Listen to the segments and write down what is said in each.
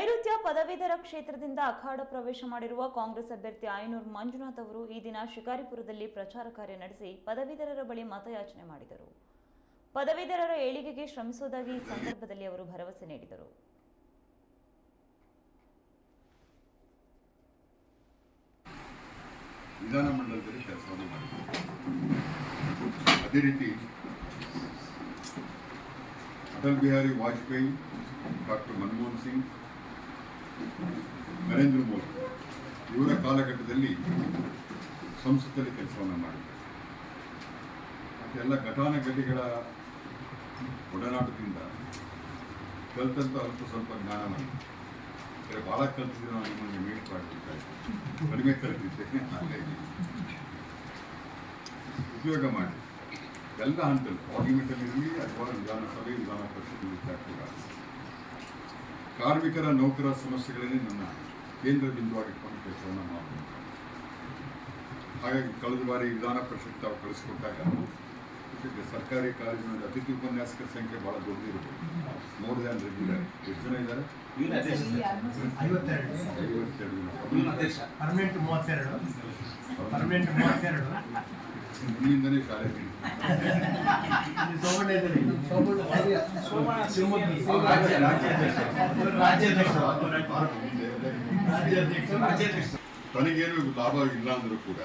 ನೈಋತ್ಯ ಪದವೀಧರ ಕ್ಷೇತ್ರದಿಂದ ಅಖಾಡ ಪ್ರವೇಶ ಮಾಡಿರುವ ಕಾಂಗ್ರೆಸ್ ಅಭ್ಯರ್ಥಿ ಆಯನೂರ್ ಮಂಜುನಾಥ್ ಅವರು ಈ ದಿನ ಶಿಕಾರಿಪುರದಲ್ಲಿ ಪ್ರಚಾರ ಕಾರ್ಯ ನಡೆಸಿ ಪದವೀಧರರ ಬಳಿ ಮತಯಾಚನೆ ಮಾಡಿದರು. ಪದವೀಧರರ ಏಳಿಗೆಗೆ ಶ್ರಮಿಸುವುದಾಗಿ ಈ ಸಂದರ್ಭದಲ್ಲಿ ಅವರು ಭರವಸೆ ನೀಡಿದರು. ಅಟಲ್ ಬಿಹಾರಿ ವಾಜಪೇಯಿ ಡಾಕ್ಟರ್ ಮನಮೋಹನ್ ಸಿಂಗ್ ನರೇಂದ್ರ ಮೋದಿ ಇವರ ಕಾಲಘಟ್ಟದಲ್ಲಿ ಸಂಸತ್ತಲ್ಲಿ ಕೆಲಸವನ್ನು ಮಾಡಿದ್ದಾರೆ. ಎಲ್ಲ ಘಟಾನುಘಟಿಗಳ ಒಡನಾಟದಿಂದ ಕಲಿತಂತ ಅಲ್ಪ ಸ್ವಲ್ಪ ಜ್ಞಾನ ಅಂದರೆ ಭಾಳ ಕಲಿತಿದ್ದೆ ನಾನು ನಿಮ್ಮನ್ನು ಮೀಟ್ ಮಾಡಬೇಕಾಯ್ತು ಕಡಿಮೆ ಕಲಿತಿದ್ದೆ ಹಾಗಾಗಿ ಉಪಯೋಗ ಮಾಡಿ. ಎಲ್ಲ ಹಂತದಲ್ಲಿ ಪಾರ್ಲಿಮೆಂಟಲ್ಲಿ ಇರಲಿ ಅಥವಾ ವಿಧಾನಸಭೆ, ವಿಧಾನ ಪರಿಷತ್ ವಿದ್ಯಾರ್ಥಿಗಳ ಕಾರ್ಮಿಕರ ನೌಕರ ಸಮಸ್ಯೆಗಳನ್ನೇ ನನ್ನ ಕೇಂದ್ರ ಬಿಂದುವಾಗಿಟ್ಕೊಂಡು ಕೆಲಸವನ್ನು ಮಾಡಬೇಕು ಹಾಗಾಗಿ ಕಳೆದ ಬಾರಿ ವಿಧಾನ ಪರಿಷತ್ ತಾವು ಕಳಿಸ್ಕೊಟ್ಟಾಗ ಜೊತೆಗೆ ಸರ್ಕಾರಿ ಕಾಲೇಜಿನಲ್ಲಿ ಅತಿಥಿ ಉಪನ್ಯಾಸಕರ ಸಂಖ್ಯೆ ಬಹಳ ದೊಡ್ಡದಿರುತ್ತೆ. ಮೋರ್ ದ್ಯಾನ್ ರೆಗ್ಯುಲರ್ ಎಷ್ಟು ಜನ ಇದ್ದಾರೆ? ಐವತ್ತೆರಡು ಇಲ್ಲಿಂದನೇ ರಾಜ್ಯಾಧ್ಯಕ್ಷರು ತನಗೇನು ಲಾಭ ಇಲ್ಲ ಅಂದರೂ ಕೂಡ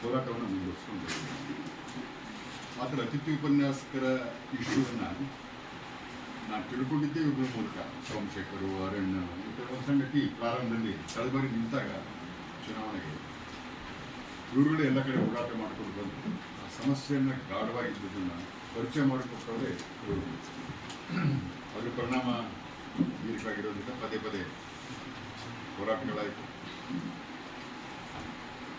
ಹೋರಾಟವನ್ನು ಮುಂದುವರಿಸ್ಕೊಂಡು ಮಾತ್ರ ಅತಿಥಿ ಉಪನ್ಯಾಸಕರ ಇಶ್ಯೂವನ್ನು ನಾನು ತಿಳ್ಕೊಂಡಿದ್ದೆ ಇವ್ರ ಮೂಲಕ. ಸೋಮಶೇಖರು, ಅರಣ್ಯ ಸಂಗತಿ ಪ್ರಾರಂಭದಲ್ಲಿ ಕಳೆದ ಬಾರಿ ನಿಂತಾಗ ಇವುಗಳೇ ಎಲ್ಲ ಕಡೆ ಹೋರಾಟ ಮಾಡಿಕೊಂಡು ಬಂದು ಆ ಸಮಸ್ಯೆಯನ್ನು ಗಾಢವಾಗಿದ್ದುದನ್ನು ಪರಿಚಯ ಮಾಡಿಕೊಟ್ಟವರೇ ಇವರು ಅದರ ಪರಿಣಾಮ ಬೀರಿಕಾಗಿರೋದ್ರಿಂದ ಪದೇ ಪದೇ ಹೋರಾಟಗಳಾಯಿತು.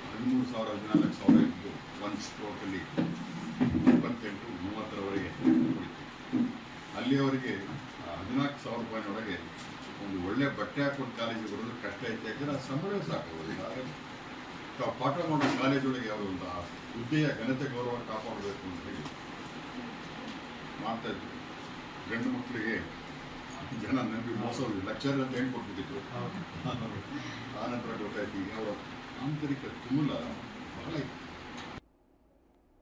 ಹದಿಮೂರು ಸಾವಿರ, ಹದಿನಾಲ್ಕು ಸಾವಿರ ಇದ್ದು ಒಂದು ಸ್ಟ್ರೋಕಲ್ಲಿ ಇಪ್ಪತ್ತೆಂಟು, ಮೂವತ್ತರವರೆಗೆ ಹೋಯಿತು ಅಲ್ಲಿಯವರೆಗೆ ಹದಿನಾಲ್ಕು ಸಾವಿರ ರೂಪಾಯಿನೊಳಗೆ ಒಂದು ಒಳ್ಳೆ ಬಟ್ಟೆ ಹಾಕೊಂಡು ಕಾಲೇಜಿಗೆ ಬರೋದು ಕಷ್ಟ ಐತೆ ಯಾಕಂದ್ರೆ ಆ ಸಾಕಾಗೋದಿಲ್ಲ ತಾವು ಪಾಠ ಮಾಡೋ ಕಾಲೇಜೊಳಗೆ ಯಾರು ಆ ಹುದ್ದೆಯ ಘನತೆ ಗೌರವ ಕಾಪಾಡಬೇಕು ಅಂತ ಹೇಳಿ ಮಾಡ್ತಾ ಇದ್ರು. ಗಂಡು ಮಕ್ಕಳಿಗೆ ಜನ ನಂಬಿ ಮೋಸ ಲೆಕ್ಚರ್ ಅಂತ ಹೇಳ್ಕೊಟ್ಬಿಟ್ಟಿದ್ರು ಆ ನಂತರ ಗೊತ್ತಾಯ್ತು ಅವರ ಆಂತರಿಕ ತುಮುಲ ಬಹಳ ಇತ್ತು.